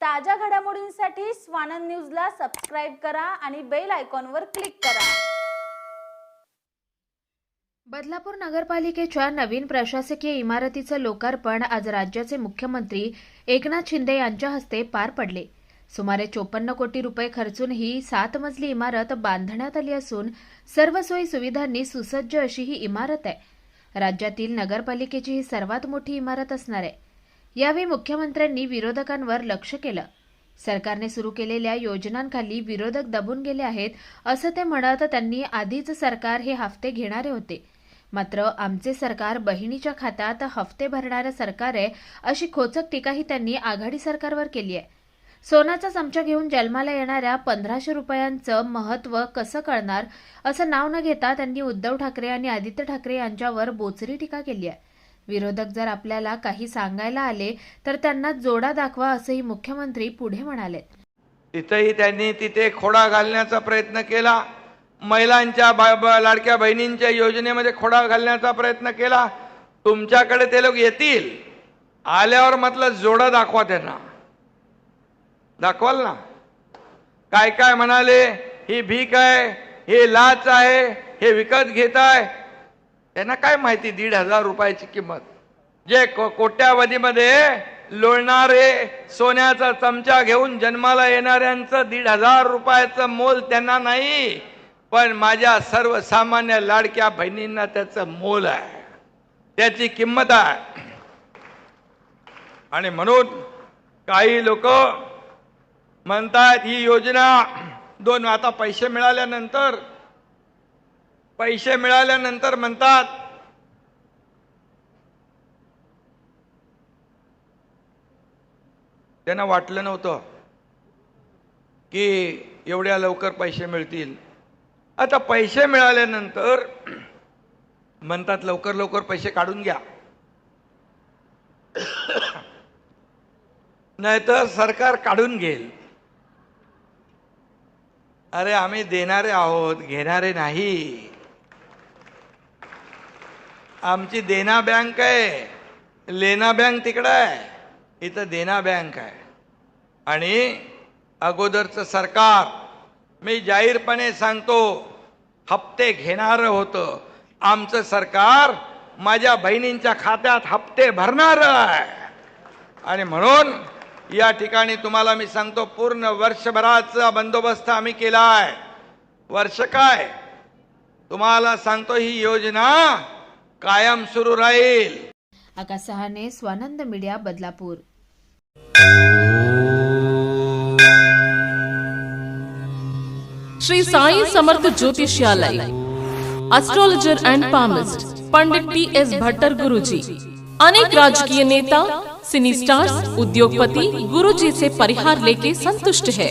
ताज्या घडामोडींसाठी स्वानंद न्यूजला सबस्क्राईब करा आणि बेल आयकॉनवर क्लिक करा. बदलापूर नगरपालिकेच्या नवीन प्रशासकीय इमारतीचं लोकार्पण आज राज्याचे मुख्यमंत्री एकनाथ शिंदे यांच्या हस्ते पार पडले. सुमारे चोपन्न कोटी रुपये खर्चून ही सात मजली इमारत बांधण्यात आली असून सर्व सोयी सुविधांनी सुसज्ज अशी ही इमारत आहे. राज्यातील नगरपालिकेची ही सर्वात मोठी इमारत असणार आहे. यावेळी मुख्यमंत्र्यांनी विरोधकांवर लक्ष केलं. सरकारने सुरू केलेल्या योजनांखाली विरोधक दबून गेले आहेत असं ते म्हणत त्यांनी आधीच सरकार हे हफ्ते घेणारे होते. मात्र आमचे सरकार बहिणीच्या खात्यात हफ्ते भरणारं सरकार आहे अशी खोचक टीकाही त्यांनी आघाडी सरकारवर केली आहे. सोन्याचा चमचा घेऊन जन्माला येणाऱ्या पंधराशे रुपयांचं महत्त्व कसं कळणार असं नाव न घेता त्यांनी उद्धव ठाकरे आणि आदित्य ठाकरे यांच्यावर बोचरी टीका केली आहे. विरोधक जर आपल्याला काही सांगायला आले तर त्यांना जोडा दाखवा असंही मुख्यमंत्री पुढे म्हणाले. तिथेही त्यांनी तिथे खोडा घालण्याचा प्रयत्न केला. महिलांच्या बा- लाडक्या बहिणींच्या योजनेमध्ये खोडा घालण्याचा प्रयत्न केला. तुमच्याकडे ते लोक येतील. आल्यावर म्हटलं जोडा दाखवा त्यांना. दाखवाल ना. काय काय म्हणाले? ही भीक आहे हे लाच आहे हे विकत घेत आहे त्यांना काय माहिती दीड हजार रुपयाची किंमत? जे को कोट्यावधीमध्ये लोळणारे सोन्याचा चमचा घेऊन जन्माला येणाऱ्यांचं दीड हजार रुपयाचं मोल त्यांना नाही पण माझ्या सर्वसामान्य लाडक्या बहिणींना त्याचं मोल आहे. त्याची किंमत आहे. आणि म्हणून काही लोक म्हणतात ही योजना दोन आता पैसे मिळाल्यानंतर पैसे मिळाल्यानंतर म्हणतात त्यांना वाटलं नव्हतं की एवढ्या लवकर पैसे मिळतील. आता पैसे मिळाल्यानंतर म्हणतात लवकर लवकर पैसे काढून घ्या. नाहीतर सरकार काढून घेईल. अरे आम्ही देणारे आहोत घेणारे नाही. आमची देना बँक आहे. लेना बँक तिकडं आहे. इथं देना बँक आहे. आणि अगोदरचं सरकार मी जाहीरपणे सांगतो हप्ते घेणारं होतं. आमचं सरकार माझ्या बहिणींच्या खात्यात हप्ते भरणारं आहे. आणि म्हणून या ठिकाणी तुम्हाला मी सांगतो पूर्ण वर्षभराचा बंदोबस्त आम्ही केला आहे वर्ष काय? तुम्हाला सांगतो ही योजना कायम सुरू राहील। Akash Sahane Swanand media Badlapur. Shri Sai Samarth Jyotishalaya astrologer and palmist Pandit T S Bhattar Guruji अनेक राजकीय नेता सिनी स्टार्स उद्योगपति गुरुजी से परिहार लेके संतुष्ट है।